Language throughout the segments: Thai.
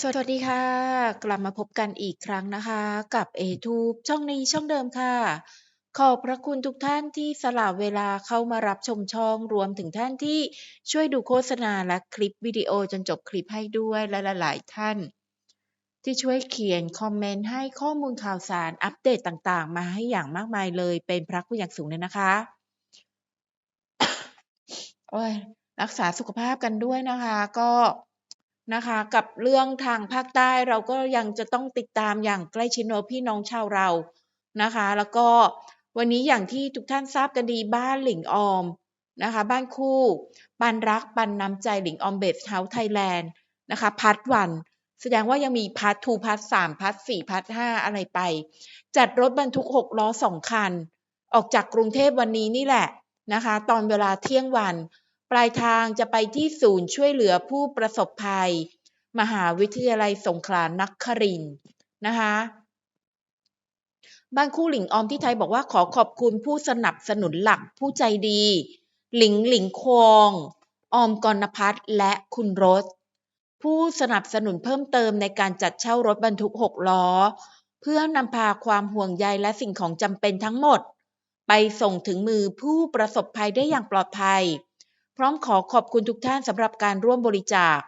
สวัสดีค่ะ กลับมาพบกันอีกครั้งนะคะ กับเอทูบช่องนี้ช่องเดิมค่ะ ขอบพระคุณทุกท่านที่สละเวลาเข้ามารับชมช่องรวมถึงท่านที่ช่วยดูโฆษณาและคลิปวิดีโอจนจบคลิปให้ด้วยและหลายๆท่าน ที่ช่วยเขียนคอมเมนต์ให้ข้อมูลข่าวสารอัปเดตต่างๆ มาให้อย่างมากมายเลยเป็นพระคุณอย่างสูงเลยนะคะโอ้ยรักษาสุขภาพกันด้วยนะคะ ก็ นะคะ กับเรื่องทางภาคใต้เราก็ยังจะต้องติดตามอย่างใกล้ชิดเนาะพี่น้องชาวเรานะคะ แล้วก็วันนี้อย่างที่ทุกท่านทราบกันดีบ้านหลิงออมนะคะ บ้านคู่ปันรักปันน้ำใจหลิงออมเบสเฮาส์ไทยแลนด์นะคะพาร์ทวันแสดงว่ายังมีพาร์ททูพาร์ทสามพาร์ทสี่พาร์ทห้าอะไรไป จัดรถบรรทุกหกล้อสองคัน ออกจากกรุงเทพวันนี้นี่แหละนะคะ ตอนเวลาเที่ยงวัน ปลายทางจะไปที่ศูนย์ช่วยเหลือผู้ประสบภัย มหาวิทยาลัยสงขลานักครินนะคะบ้านคู่หลิงออมที่ไทยบอกว่าขอขอบคุณผู้สนับสนุนหลักผู้ใจดี หลิงหลิงควงออมกรณพัฒน์และคุณรส ผู้สนับสนุนเพิ่มเติมในการจัดเช่ารถบรรทุกหกล้อ เพื่อนำพาความห่วงใยและสิ่งของจำเป็นทั้งหมด ไปส่งถึงมือผู้ประสบภัยได้อย่างปลอดภัย พร้อมขอขอบคุณทุกท่านสำหรับการร่วมบริจาค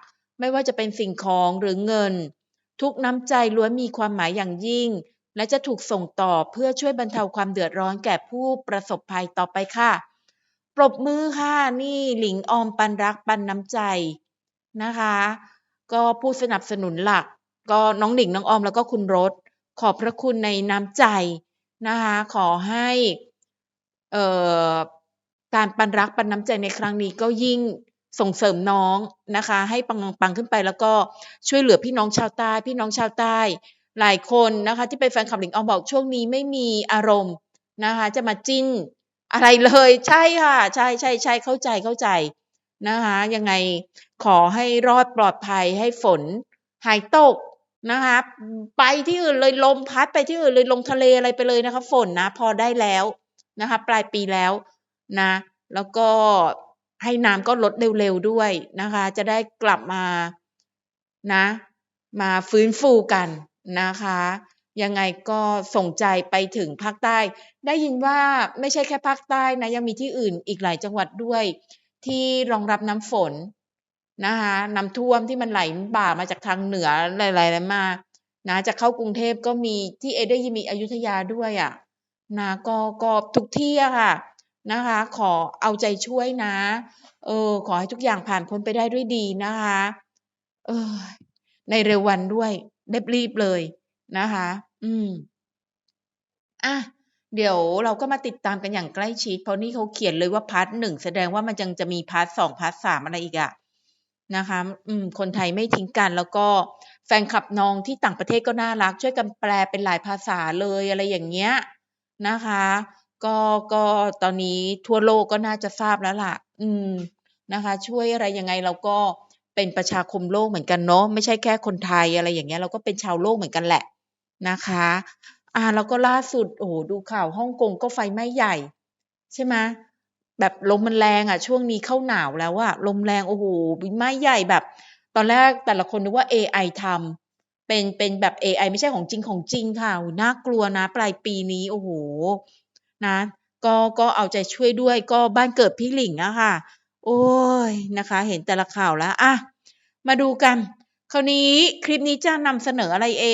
ไม่ว่าจะเป็นสิ่งของหรือเงิน ทุกน้ำใจล้วนมีความหมายอย่างยิ่ง และจะถูกส่งต่อเพื่อช่วยบรรเทาความเดือดร้อนแก่ผู้ประสบภัยต่อไปค่ะ ปรบมือค่ะนี่หลิงออมปันรักปันน้ำใจนะคะ ก็ผู้สนับสนุนหลัก ก็น้องหลิงน้องออมแล้วก็คุณรสขอบพระคุณในน้ำใจนะคะขอให้เอ่อ การปันรักปันน้ำใจในครั้งนี้ก็ยิ่งส่งเสริมน้องนะคะ ให้ปังปังขึ้นไปแล้วก็ช่วยเหลือพี่น้องชาวใต้ พี่น้องชาวใต้ หลายคนนะคะ ที่เป็นแฟนคลับหลิงออมบอกช่วงนี้ไม่มีอารมณ์นะคะ จะมาจิ้นอะไรเลยใช่ค่ะ ใช่ใช่ใช่เข้าใจเข้าใจนะคะยังไงขอให้รอดปลอดภัยให้ฝน หายตกนะคะไปที่อื่นเลยลมพัดไปที่อื่นเลยลงทะเลอะไรไปเลยนะคะ ฝนนะพอได้แล้วนะคะ ปลายปีแล้ว นะ แล้วก็ให้น้ำก็ลดเร็วๆด้วยนะคะ จะได้กลับมานะ มาฟื้นฟูกันนะคะ ยังไงก็ส่งใจไปถึงภาคใต้ ได้ยินว่าไม่ใช่แค่ภาคใต้นะ ยังมีที่อื่นอีกหลายจังหวัดด้วย ที่รองรับน้ำฝนนะคะน้ำท่วมที่มันไหลบ่ามาจากทางเหนือหลายๆมานะจะเข้ากรุงเทพก็มีที่เอได้ยินมีอยุธยาด้วยอะ่ะนะก็ก็ทุกที่อะค่ะ นะคะ ขอเอาใจช่วยนะ เออ ขอให้ทุกอย่างผ่านพ้นไปได้ด้วยดีนะคะ เออ ในเร็ววันด้วยรีบๆเลยนะคะ อืม อะ เดี๋ยวเราก็มาติดตามกันอย่างใกล้ชิด เพราะนี่เขาเขียนเลยว่าพาร์ทหนึ่งแสดงว่ามันยังจะมีพาร์ทสองพาร์ทสามอะไรอีกอะนะคะ อืม คนไทยไม่ทิ้งกัน แล้วก็แฟนคลับน้องที่ต่างประเทศก็น่ารัก ช่วยกันแปลเป็นหลายภาษาเลยอะไรอย่างเงี้ยนะคะ ก็ก็ตอนนี้ทั่วโลกก็น่าจะทราบแล้วล่ะ อืมนะคะ ช่วยอะไรยังไงเราก็เป็นประชาคมโลกเหมือนกันเนาะไม่ใช่แค่คนไทยอะไรอย่างเงี้ยเราก็เป็นชาวโลกเหมือนกันแหละนะคะ อ่าแล้วก็ล่าสุดโอ้โหดูข่าวฮ่องกงก็ไฟไหม้ใหญ่ ใช่ไหมแบบลมมันแรงอะ ช่วงนี้เข้าหนาวแล้วอะลมแรงโอ้โหไหม้ใหญ่แบบ ตอนแรกแต่ละคนนึกว่า AI ทำเป็นเป็นแบบ AI ไม่ใช่ของจริงของจริงค่ะน่ากลัวนะ ปลายปีนี้โอ้โห นะก็ก็เอาใจช่วยด้วยก็บ้านเกิดพี่หลิงอะค่ะ โอ้ยนะคะ เห็นแต่ละข่าวแล้วอะมาดูกัน คราวนี้คลิปนี้จะนำเสนออะไรเอ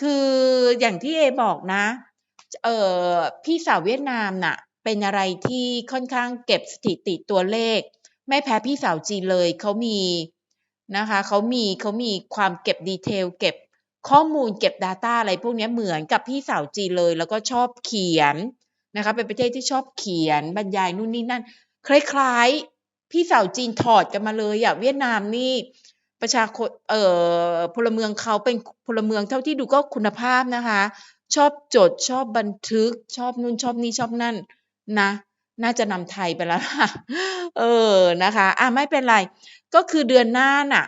คืออย่างที่เอบอกนะ เออพี่สาวเวียดนามน่ะ เป็นอะไรที่ค่อนข้างเก็บสถิติตัวเลข ไม่แพ้พี่สาวจีนเลยเขามีนะคะเขามีเขามีความเก็บดีเทลเก็บข้อมูลเก็บ Data อะไรพวกนี้เหมือนกับพี่สาวจีนเลย แล้วก็ชอบเขียน นะคะเป็นประเทศที่ชอบเขียนบรรยายนู่นนี่นั่น คล้ายๆ พี่สาวจีนถอดกันมาเลยอะเวียดนามนี่ประชาชนเอ่อพลเมืองเขาเป็นพลเมืองเท่าที่ดูก็คุณภาพนะคะ ชอบจดชอบบันทึกชอบนู่นชอบนี่ชอบนั่นนะ น่าจะนำไทยไปแล้วล่ะเออนะคะอะไม่เป็นไร ก็คือเดือนหน้าน่ะ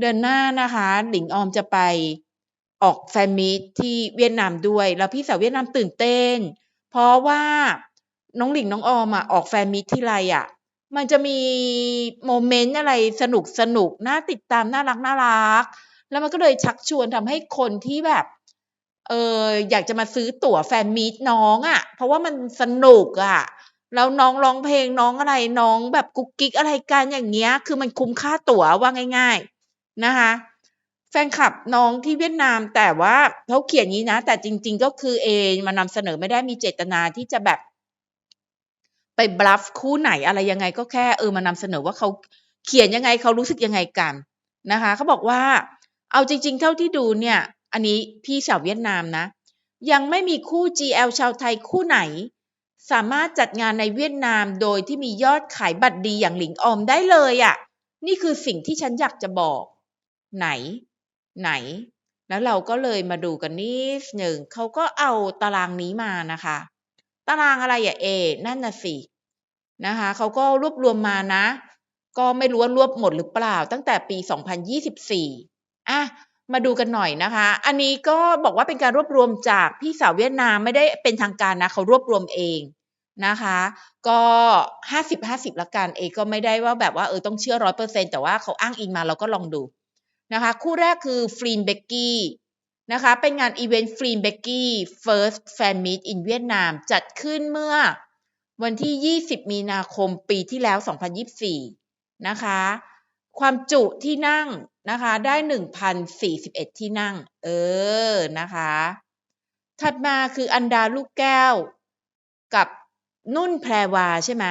เดือนหน้านะคะ หลิงออมจะไปออกแฟนมีตที่เวียดนามด้วย แล้วพี่สาวเวียดนามตื่นเต้น เพราะว่าน้องหลิงน้องออมอะออกแฟนมีตที่ไรอะ มันจะมีโมเมนต์อะไรสนุกสนุกน่าติดตามน่ารักน่ารัก แล้วมันก็เลยชักชวนทำให้คนที่แบบเอออยากจะมาซื้อตั๋วแฟนมีตน้องอะ่ะ เพราะว่ามันสนุกอะ่ะแล้วน้องร้องเพลงน้องอะไรน้องแบบกุ๊กกิ๊กอะไรกันอย่างเงี้ย คือมันคุ้มค่าตั๋วว่าง่าย ๆ นะคะ แฟนคลับน้องที่เวียดนาม แต่ว่าเขาเขียนนี้นะ แต่จริง ๆ ก็คือเอมานำเสนอไม่ได้มีเจตนาที่จะแบบ ไปบลัฟคู่ไหนอะไรยังไงก็แค่เออมานำเสนอว่าเขาเขียนยังไงเขารู้สึกยังไงกันนะคะเขาบอกว่า เอาจริง ๆ เท่าที่ดูเนี่ย อันนี้พี่ชาวเวียดนามนะ ยังไม่มีคู่ GL ชาวไทยคู่ไหน สามารถจัดงานในเวียดนามโดยที่มียอดขายบัตรดีอย่างหลิงออมได้เลยอะ่ะ นี่คือสิ่งที่ฉันอยากจะบอก ไหน ไหน แล้วเราก็เลยมาดูกันนิดหนึ่งเขาก็เอาตารางนี้มานะคะ ตารางอะไรอะเอนั่นน่ะสินะคะเขาก็รวบรวมมานะ ก็ไม่รู้ว่ารวบหมดหรือเปล่า ตั้งแต่ปี 2024อะมาดูกันหน่อยนะคะ อันนี้ก็บอกว่าเป็นการรวบรวมจากพี่สาวเวียดนามไม่ได้เป็นทางการนะเขารวบรวมเองนะคะ ก็ห้าสิบห้าสิบละกันเอก็ไม่ได้ว่าแบบว่าเออต้องเชื่อร้อยเปอร์เซ็นแต่ว่าเขาอ้างอิงมาเราก็ลองดู นะคะคู่แรกคือฟรีนเบกกี้นะคะเป็นงานอีเวนต์ฟรีนเบกกี้ first fan meet in เวียดนามจัดขึ้นเมื่อวันที่ 20 มีนาคมปีที่แล้ว 2024 นะคะ ความจุที่นั่งนะคะได้ 1,041 ที่นั่ง เออ นะคะ ถัดมาคืออันดาลูกแก้ว กับนุ่นแพรวาใช่ไหม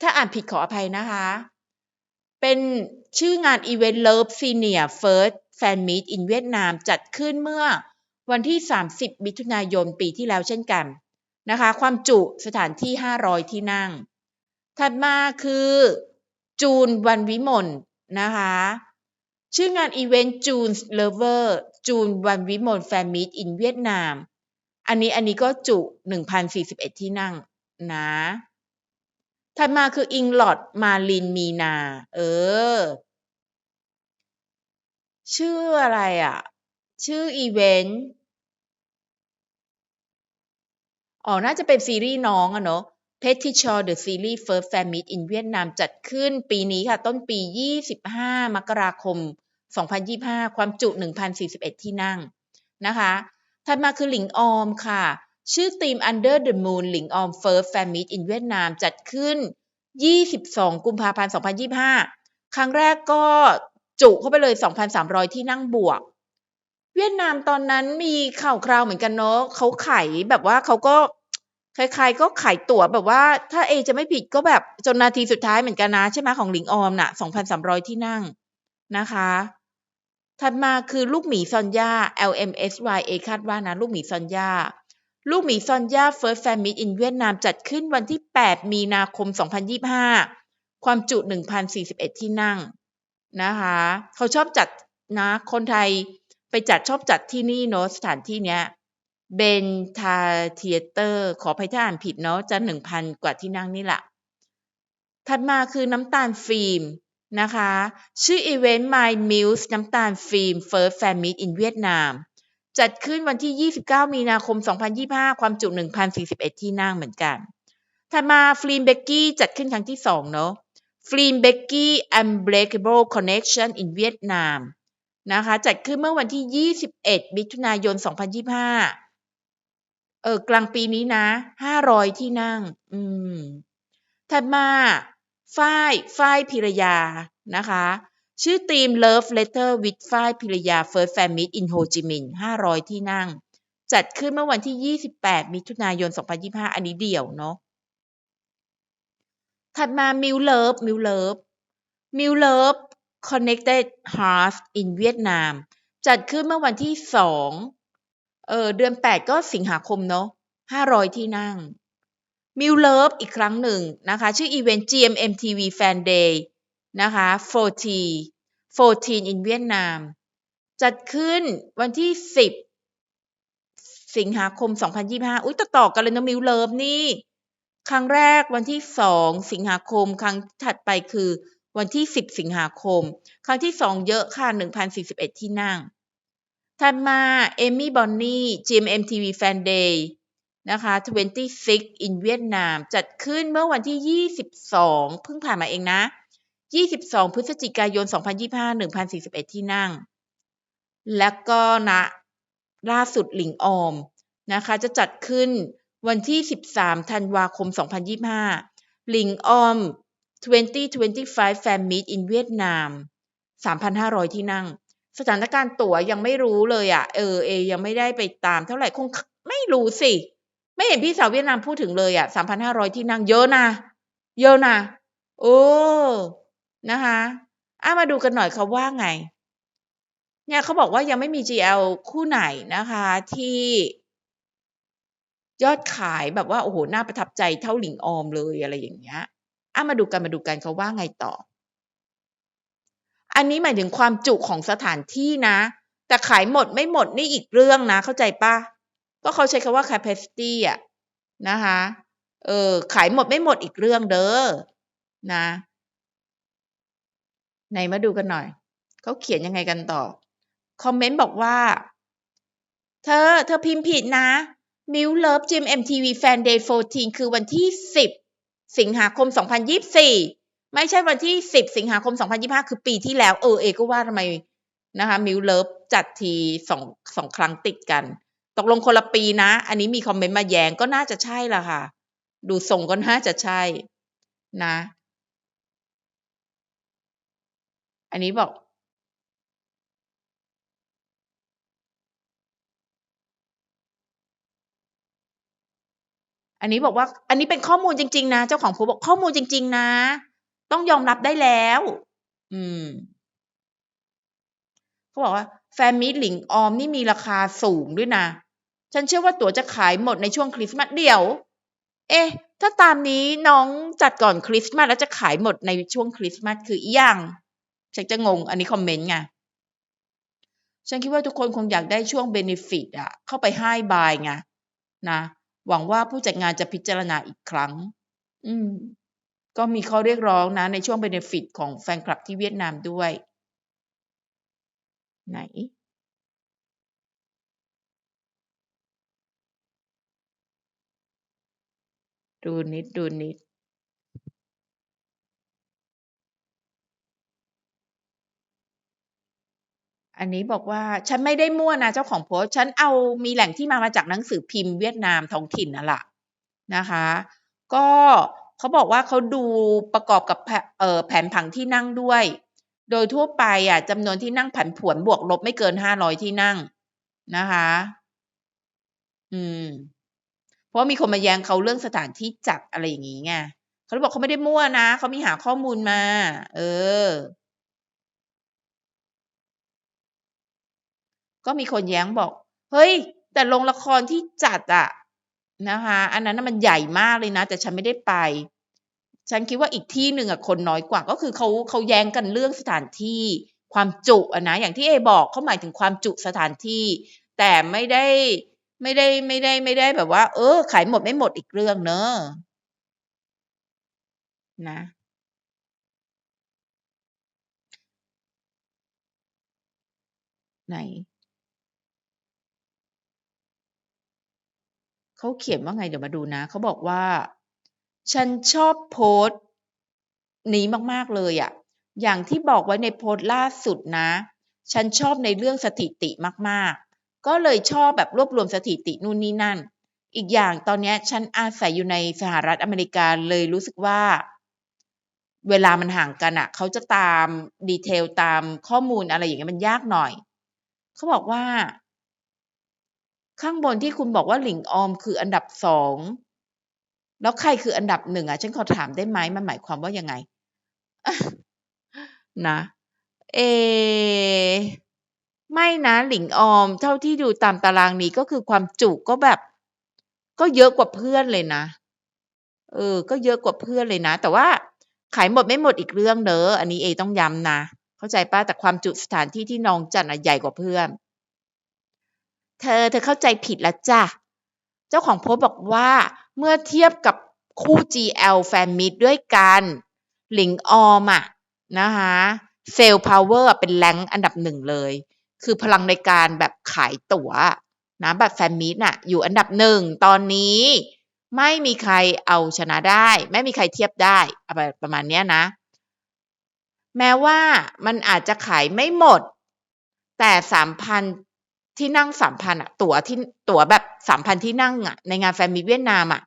ถ้าอ่านผิดขออภัยนะคะ เป็นชื่องานอีเวนต์ Love Senior First Fan Meet in เวียดนามจัดขึ้นเมื่อวันที่ 30 มิถุนายนปีที่แล้วเช่นกันนะคะ ความจุสถานที่ 500 ที่นั่ง ถัดมาคือจูนวันวิมลนะคะ ชื่องานอีเวนต์จูนเลเวอร์จูนวันวิมลแฟนมิตอินเวียดนาม อันนี้อันนี้ก็จุ 1,041 ที่นั่งนะ ถัดมาคืออิงลอดมาลินมีนา เออ ชื่ออะไรอะ่ะ ชื่ออีเวนต์อ๋อ น่าจะเป็นซีรีส์น้องอะเนาะ p e t i c h o r The Series First Fan Meet in เวียดนามจัดขึ้นปีนี้ค่ะ ต้นปี 25 มกราคม 2025 ความจุ 1,041 ที่นั่งนะคะ ถัดมาคือหลิงออมค่ะ ชื่อทีม Under the Moon หลิงออม First Fan Meet in เวียดนามจัดขึ้น 22 กุมภาพันธ์ 2025 ครั้งแรกก็จุเข้าไปเลย 2,300 ที่นั่งบวก เวียดนามตอนนั้นมีข่าวคราวเหมือนกันเนาะเขาขายแบบว่าเขาก็ใครๆก็ขายตั๋วแบบว่าถ้าเอจะไม่ผิดก็แบบจนนาทีสุดท้ายเหมือนกันนะ ใช่ไหมของหลิงออมน่ะ 2,300 ที่นั่งนะคะ ถัดมาคือลูกหมีซอนยา LMSYA คาดว่านะ ลูกหมีซอนยา ลูกหมีซอนย่า First Fan Meet in เวียดนามจัดขึ้นวันที่ 8 มีนาคม 2025 ความจุ 1,041 ที่นั่งนะคะ เขาชอบจัดนะคนไทยไปจัดชอบจัดที่นี่เนาะสถานที่เนี้ยเบนทาเทียเตอร์ขอภัยถ้าอ่านผิดเนาะจะหนึ่งพันกว่าที่นั่งนี่แหละถัดมาคือน้ำตาลฟิล์มนะคะ ชื่ออีเวนต์ My Muse น้ำตาลฟิล์ม First Fan Meet in เวียดนาม จัดขึ้นวันที่ 29 มีนาคม 2025 ความจุ 1,041 ที่นั่งเหมือนกัน ถัดมาฟรีมเบกกี้จัดขึ้นครั้งที่ 2 เนาะฟรีมเบกกี้ Unbreakable Connection in เวียดนามนะคะจัดขึ้นเมื่อวันที่ 21 มิถุนายน 2025 เออกลางปีนี้นะห้าร้อยที่นั่ง อืม ถัดมาฝ้ายฝ้ายพิรยานะคะ ชื่อทีม Love Letter with ฝ้ายพิรยา First Fan Meet in Ho Chi Minh 500 ที่นั่ง จัดขึ้นเมื่อวันที่ 28 มิถุนายน 2025 อันนี้เดี่ยวเนาะ ถัดมา Miu Love Miu Love Miu Love Connected Hearts in เวียดนามจัดขึ้นเมื่อวันที่ 2 เออเดือนแปดก็สิงหาคมเนาะห้าร้อยที่นั่งมิวเลิฟอีกครั้งหนึ่งนะคะ ชื่ออีเวนต์ GMMTV Fan Day นะคะ 40 14 in เวียดนามจัดขึ้นวันที่ 10 สิงหาคม 2025 อุ้ยต่อต่อกันเลยนะมิวเลิฟนี่ ครั้งแรกวันที่ 2 สิงหาคม ครั้งถัดไปคือวันที่ 10 สิงหาคม ครั้งที่ 2 เยอะค่ะ 1,041 ที่นั่ง ถัดมาเอมี่บอนนี่ GMMTV Fan Day นะคะ 26 in เวียดนามจัดขึ้นเมื่อวันที่ 22 เพิ่งผ่านมาเองนะ 22 พฤศจิกายน 2025 1,041 ที่นั่ง และก็นะล่าสุดหลิงออมนะคะจะจัดขึ้นวันที่ 13 ธันวาคม 2025 หลิงออม 2025 Fan Meet in เวียดนาม3,500 ที่นั่ง สถานการณ์ตั๋วยังไม่รู้เลยอะ่ะ เออเอ ยังไม่ได้ไปตามเท่าไหร่คงไม่รู้สิ ไม่เห็นพี่สาวเวียดนามพูดถึงเลยอะ่ะ 3,500 ที่นั่งเยอะนะ เยอะนะ โอ้ นะคะอะมาดูกันหน่อยเขาว่าไง เนี่ยเขาบอกว่ายังไม่มี GL คู่ไหนนะคะที่ยอดขายแบบว่าโอ้โหน่าประทับใจเท่าหลิงออมเลยอะไรอย่างเงี้ยอะมาดูกันมาดูกันเขาว่าไงต่อ อันนี้หมายถึงความจุของสถานที่นะ แต่ขายหมดไม่หมดนี่อีกเรื่องนะ เข้าใจปะก็เขาใช้คำว่า capacity อะนะคะ เออขายหมดไม่หมดอีกเรื่องเด้อนะ ไหนมาดูกันหน่อย เขาเขียนยังไงกันต่อ คอมเมนต์บอกว่า เธอ เธอพิมพ์ผิดนะ มิวเลิฟจิม MTV Fan Day 14 คือวันที่ 10 สิงหาคม 2024 ไม่ใช่วันที่ 10 สิงหาคม 2025 คือปีที่แล้ว เออเอก็ว่าทำไมนะคะมิวเลิฟจัดทีสองสองครั้งติดกัน ตกลงคนละปีนะ อันนี้มีคอมเมนต์มาแย้งก็น่าจะใช่ละค่ะ ดูทรงก็น่าจะใช่นะ อันนี้บอก อันนี้บอกว่า อันนี้เป็นข้อมูลจริง ๆ นะ เจ้าของโพสบอกข้อมูลจริง ๆ นะ ต้องยอมรับได้แล้ว อืมเขาบอกว่าแฟนมิตหลิงออมนี่มีราคาสูงด้วยนะ ฉันเชื่อว่าตั๋วจะขายหมดในช่วงคริสต์มาสเดี๋ยว เอ๊ะ ถ้าตามนี้น้องจัดก่อนคริสต์มาสแล้วจะขายหมดในช่วงคริสต์มาสคืออีหยัง ฉันจะงงอันนี้คอมเมนต์ไงฉันคิดว่าทุกคนคงอยากได้ช่วงเบนฟิตอะเข้าไปให้บายไงนะหวังว่าผู้จัดงานจะพิจารณาอีกครั้ง อืม ก็มีข้อเรียกร้องนะ ในช่วงเบนฟิตของแฟนคลับที่เวียดนามด้วย ไหน ดูนิดดูนิด อันนี้บอกว่าฉันไม่ได้มั่วนะเจ้าของโพสต์ฉันเอามีแหล่งที่มามาจากหนังสือพิมพ์เวียดนามท้องถิ่นนั่นแหละนะคะ ก็เขาบอกว่าเขาดูประกอบกับแผ่นผังที่นั่งด้วย โดยทั่วไปอะจำนวนที่นั่งผันผวนบวกลบไม่เกินห้าร้อยที่นั่งนะคะ อืม เพราะว่ามีคนมาแย้งเขาเรื่องสถานที่จัดอะไรอย่างงี้ไงเขาบอกเขาไม่ได้มั่วนะเขามีหาข้อมูลมา เออ ก็มีคนแย้งบอก เฮ้ย แต่โรงละครที่จัดอะนะคะ อันนั้นน่ะมันใหญ่มากเลยนะ แต่ฉันไม่ได้ไป ฉันคิดว่าอีกที่หนึ่งอะคนน้อยกว่า ก็คือเขาเขาแย้งกันเรื่องสถานที่ ความจุอะนะ อย่างที่เอบอกเขาหมายถึงความจุสถานที่ แต่ไม่ได้ไม่ได้ไม่ได้ไม่ได้แบบว่า เออ ขายหมดไม่หมดอีกเรื่องเนาะนะไหน เขาเขียนว่าไงเดี๋ยวมาดูนะ เขาบอกว่า ฉันชอบโพสต์นี้มากๆเลยอะอย่างที่บอกไว้ในโพสต์ล่าสุดนะ ฉันชอบในเรื่องสถิติมากๆ ก็เลยชอบแบบรวบรวมสถิตินู่นนี่นั่น อีกอย่างตอนนี้ฉันอาศัยอยู่ในสหรัฐอเมริกาเลยรู้สึกว่า เวลามันห่างกันอะเขาจะตาม detail ตามข้อมูลอะไรอย่างเงี้ยมันยากหน่อย เขาบอกว่า ข้างบนที่คุณบอกว่าหลิงออมคืออันดับ2แล้วใครคืออันดับ1อะฉันขอถามได้ไหมมันหมายความว่ายังไง นะ เอ ไม่นะหลิงออม เท่าที่ดูตามตารางนี้ก็คือความจุก็แบบ ก็เยอะกว่าเพื่อนเลยนะ เออ ก็เยอะกว่าเพื่อนเลยนะ แต่ว่าขายหมดไม่หมดอีกเรื่องเด้ออันนี้เอต้องย้ำนะ เข้าใจปล่า?แต่ความจุสถานที่ที่น้องจัดอะใหญ่กว่าเพื่อน เธอเธอเข้าใจผิดแล้วจ้ะ เจ้าของโพสต์บอกว่า เมื่อเทียบกับคู่ GL Fan Meet ด้วยกัน หลิงออมอะนะคะ Sale Power อะเป็น rank อันดับ1เลย คือพลังในการแบบขายตั๋วนะแบบแฟนมีตน่ะ อยู่อันดับ1ตอนนี้ ไม่มีใครเอาชนะได้ ไม่มีใครเทียบได้อะไรประมาณเนี้ยนะ แม้ว่ามันอาจจะขายไม่หมด แต่สามพัน ที่นั่งสามพันอะตั๋วที่ตั๋วแบบสามพันที่นั่งอะในงานแฟนมีเวียดนามอะ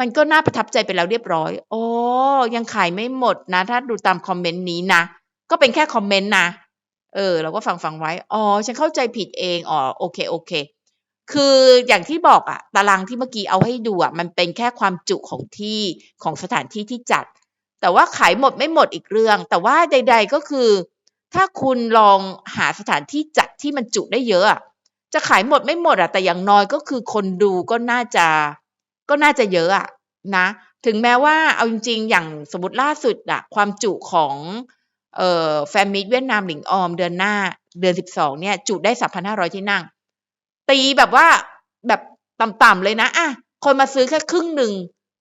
มันก็น่าประทับใจไปแล้วเรียบร้อย โอ้ยังขายไม่หมดนะ ถ้าดูตามคอมเมนต์นี้นะ ก็เป็นแค่คอมเมนต์นะ เออ เราก็ฟังฟังไว้ อ๋อ ฉันเข้าใจผิดเอง อ๋อ โอเค โอเค คืออย่างที่บอกอะตารางที่เมื่อกี้เอาให้ดูอะมันเป็นแค่ความจุของที่ของสถานที่ที่จัด แต่ว่าขายหมดไม่หมดอีกเรื่อง แต่ว่าใด ๆก็คือ ถ้าคุณลองหาสถานที่จัดที่มันจุได้เยอะจะขายหมดไม่หมดอะแต่อย่างน้อยก็คือคนดูก็น่าจะ ก็น่าจะเยอะอะนะ ถึงแม้ว่าเอาจริงๆ อย่างสมมติล่าสุดอะความจุของเอ่อแฟนมิตเวียดนามหลิงออมเดือนหน้าเดือนสิบสองเนี่ย จุได้สามพันห้าร้อยที่นั่ง ตีแบบว่าแบบต่ำๆเลยนะอะคนมาซื้อแค่ครึ่งหนึ่ง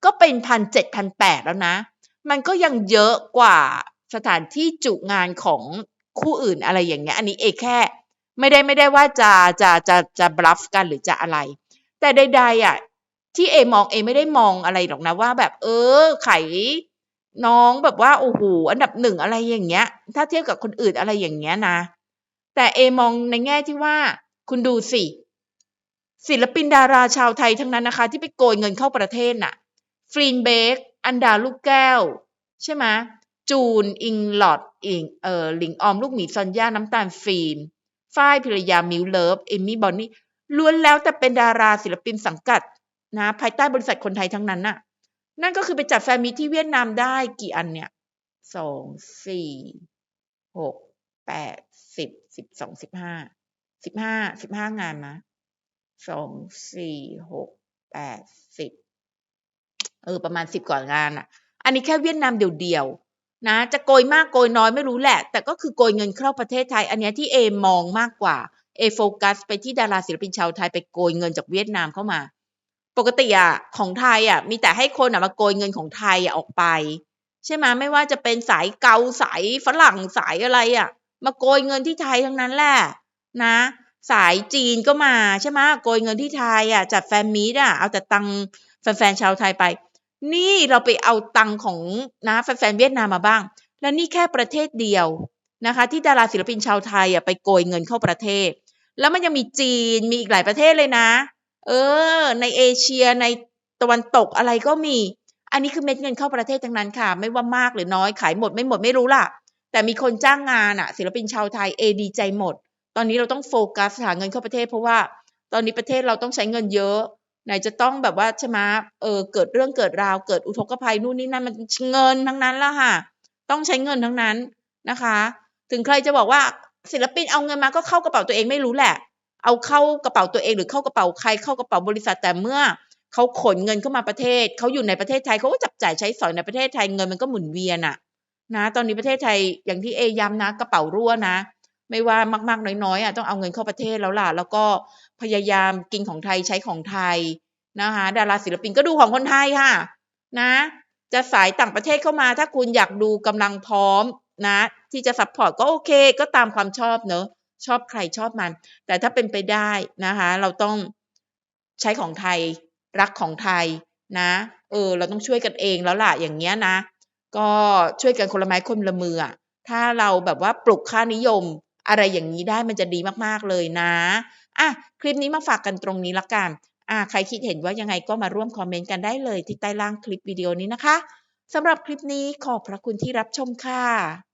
ก็เป็นพันเจ็ดพันแปดแล้วนะ มันก็ยังเยอะกว่าสถานที่จุงานของ คู่อื่นอะไรอย่างเงี้ย อันนี้เอแค่ ไม่ได้ไม่ได้ว่าจะจะจะจะบลัฟกันหรือจะอะไร แต่ใดๆอะที่เอมองเอไม่ได้มองอะไรหรอกนะว่า แบบ เออ ไขน้องแบบว่าโอ้โหอันดับหนึ่งอะไรอย่างเงี้ย ถ้าเทียบกับคนอื่นอะไรอย่างเงี้ยนะ แต่เอมองในแง่ที่ว่า คุณดูสิศิลปินดาราชาวไทยทั้งนั้นนะคะ ที่ไปโกยเงินเข้าประเทศน่ะฟรีนเบกอันดาลูกแก้ว ใช่ไหม จูน อิงหลอดอิงเอ่อหลิงออมลูกหมีซอนย่าน้ำตาลฟิล์มฝ้ายพิรยามิวเลิฟเอมมี่บอนนี่ล้วนแล้วแต่เป็นดาราศิลปินสังกัดนะภายใต้บริษัทคนไทยทั้งนั้นน่ะ นั่นก็คือไปจัดแฟนมีที่เวียดนามได้กี่อันเนี่ยสองสี่หกแปดสิบสิบสองสิบห้าสิบห้าสิบห้างานมาสองสี่หกแปดสิบเออประมาณสิบกว่างานอะ อันนี้แค่เวียดนามเดียวๆ นะจะโกยมากโกยน้อยไม่รู้แหละ แต่ก็คือโกยเงินเข้าประเทศไทย อันนี้ที่เอมองมากกว่าเอโฟกัสไปที่ดาราศิลปินชาวไทยไปโกยเงินจากเวียดนามเข้ามา ปกติอะของไทยอะมีแต่ให้คนอะมาโกยเงินของไทยอะออกไป ใช่ไหมไม่ว่าจะเป็นสายเกาสายฝรั่งสายอะไรอะมาโกยเงินที่ไทยทั้งนั้นแหละนะ สายจีนก็มาใช่ไหมโกยเงินที่ไทยอะจัดแฟนมีดอะเอาแต่ตังแฟนๆชาวไทยไป นี่เราไปเอาตังของนะแฟนๆเวียดนามมาบ้าง และนี่แค่ประเทศเดียวนะคะที่ดาราศิลปินชาวไทยอะไปโกยเงินเข้าประเทศ แล้วมันยังมีจีนมีอีกหลายประเทศเลยนะ เออ ในเอเชียในตะวันตกอะไรก็มี อันนี้คือเม็ดเงินเข้าประเทศทั้งนั้นค่ะ ไม่ว่ามากหรือน้อยขายหมดไม่หมดไม่รู้ล่ะ แต่มีคนจ้างงานอะ ศิลปินชาวไทยเอดีใจหมด ตอนนี้เราต้องโฟกัสหาเงินเข้าประเทศเพราะว่า ตอนนี้ประเทศเราต้องใช้เงินเยอะ ไหนจะต้องแบบว่าใช่ไหมเออเกิดเรื่องเกิดราวเกิดอุทกภัยนู่นนี่นั่นมันเงินทั้งนั้นละค่ะ ต้องใช้เงินทั้งนั้นนะคะ ถึงใครจะบอกว่าศิลปินเอาเงินมาก็เข้ากระเป๋าตัวเองไม่รู้แหละ เอาเข้ากระเป๋าตัวเองหรือเข้ากระเป๋าใครเข้ากระเป๋าบริษัทแต่เมื่อเขาขนเงินเข้ามาประเทศเขาอยู่ในประเทศไทยเขาก็จับจ่ายใช้สอยในประเทศไทยเงินมันก็หมุนเวียนอะนะตอนนี้ประเทศไทยอย่างที่เอย้ำนะ กระเป๋ารั่วนะ ไม่ว่ามากๆน้อยๆอะต้องเอาเงินเข้าประเทศแล้วล่ะ แล้วก็พยายามกินของไทยใช้ของไทยนะคะดาราศิลปินก็ดูของคนไทยค่ะ นะ จะสายต่างประเทศเข้ามา ถ้าคุณอยากดูกำลังพร้อมนะ ที่จะซัพพอร์ตก็โอเค ก็ตามความชอบเนอะชอบใครชอบมัน แต่ถ้าเป็นไปได้นะคะ เราต้องใช้ของไทยรักของไทยนะ เออ เราต้องช่วยกันเองแล้วล่ะอย่างเงี้ยนะ ก็ช่วยกันคนละไม้คนละมืออะถ้าเราแบบว่าปลุกค่านิยมอะไรอย่างนี้ได้มันจะดีมากๆเลยนะ อะคลิปนี้มาฝากกันตรงนี้ละกันอะใครคิดเห็นว่ายังไงก็มาร่วมคอมเมนต์กันได้เลยที่ใต้ล่างคลิปวิดีโอนี้นะคะสำหรับคลิปนี้ขอบพระคุณที่รับชมค่ะ